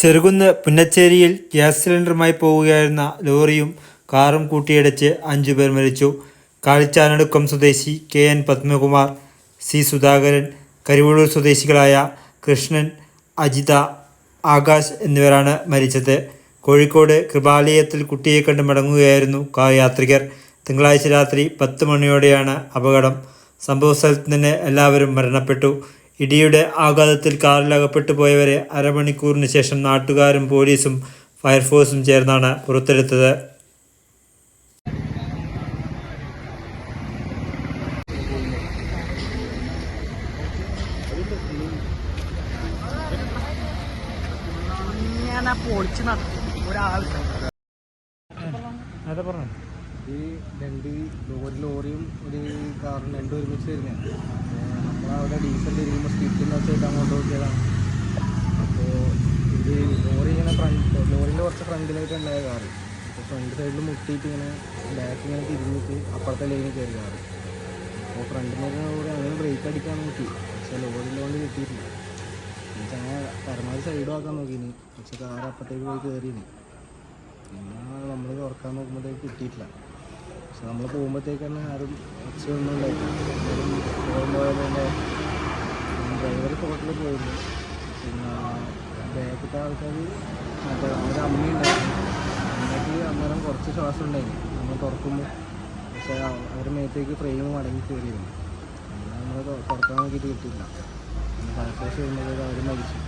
Cherukunnu പുന്നച്ചേരിയിൽ gas സിലിണ്ടറുമായി പോവുകയായിരുന്ന ലോറിയും കാറും കൂട്ടിയിടിച്ച് അഞ്ചുപേർ മരിച്ചു. കാളിച്ചാനടുക്കം സ്വദേശി K N Padmakumar C Sudhakaran Karivellur സ്വദേശികളായ കൃഷ്ണൻ അജിത ആകാശ് എന്നിവരാണ് മരിച്ചത്. കോഴിക്കോട് കൃപാലയത്തിൽ കുട്ടിയെ കണ്ട് മടങ്ങുകയായിരുന്നു കാർ യാത്രികർ തിങ്കളാഴ്ച രാത്രി പത്ത് മണിയോടെയാണ് അപകടം. സംഭവ സ്ഥലത്ത് തന്നെ എല്ലാവരും മരണപ്പെട്ടു. ഇടിയുടെ ആഘാതത്തിൽ കാറിലകപ്പെട്ടു പോയവരെ അരമണിക്കൂറിന് ശേഷം നാട്ടുകാരും പോലീസും ഫയർഫോഴ്സും ചേർന്നാണ് പുറത്തെടുത്തത്. ഈ രണ്ട് ലോറി ലോറിയും ഒരു കാറും രണ്ടും ഒരുമിച്ച് വരുന്നതാണ് നമ്മളവിടെ ഡീസൽ ഇരിക്കുമ്പോൾ സ്പീഡിൽ വെച്ചിട്ട് അങ്ങോട്ട് നോക്കിയതാണ്. അപ്പോൾ ഇത് ലോറി ഇങ്ങനെ ഫ്രണ്ട് ലോറിന്റെ കുറച്ച് ഫ്രണ്ടിലായിട്ട് ഉണ്ടായ കാറ്. അപ്പോൾ ഫ്രണ്ട് സൈഡിൽ മുട്ടിയിട്ട് ഇങ്ങനെ ബാക്ക് ഇങ്ങനെ തിരിഞ്ഞിട്ട് അപ്പുറത്തെ ലൈനിൽ കയറി കാറ്. അപ്പോൾ ഫ്രണ്ടിൽ നിന്ന് കൂടെ അങ്ങനെ ബ്രേക്ക് അടിക്കാൻ നോക്കി. പക്ഷേ ലോറിയിലോണ്ട് കിട്ടിയിട്ടില്ല. എന്നുവെച്ചാൽ അങ്ങനെ പരമാവധി സൈഡ് ആക്കാൻ നോക്കിനി പക്ഷെ കാർ അപ്പുറത്തേക്ക് പോയി കയറിയിരുന്നു എന്നാൽ നമ്മൾ തുറക്കാൻ നോക്കുമ്പോഴത്തേക്ക് കിട്ടിയിട്ടില്ല. പക്ഷെ നമ്മൾ പോകുമ്പോഴത്തേക്കാണ് ആരും ഒച്ചയൊന്നും ഉണ്ടായിട്ടില്ല. ഡ്രൈവർ തോട്ടിൽ പോയിരുന്നു. പിന്നെ ബാക്കിലത്തെ ആൾക്കാർ മറ്റേ അവരുടെ അമ്മയുണ്ടായിരുന്നു അമ്മയ്ക്ക് അന്നേരം കുറച്ച് ശ്വാസം ഉണ്ടായിരുന്നു നമ്മൾ തുറക്കുമ്പോൾ പക്ഷേ അവരുടെ മേത്തേക്ക് ഫ്രെയിം മടങ്ങി കയറിയിരുന്നു. അങ്ങനെ നമ്മൾ തുറക്കാൻ നോക്കിയിട്ട് കിട്ടിയില്ല. ഫയർഫോഴ്സ് വരുമ്പോഴത്തേക്ക് അവർ മരിച്ചു.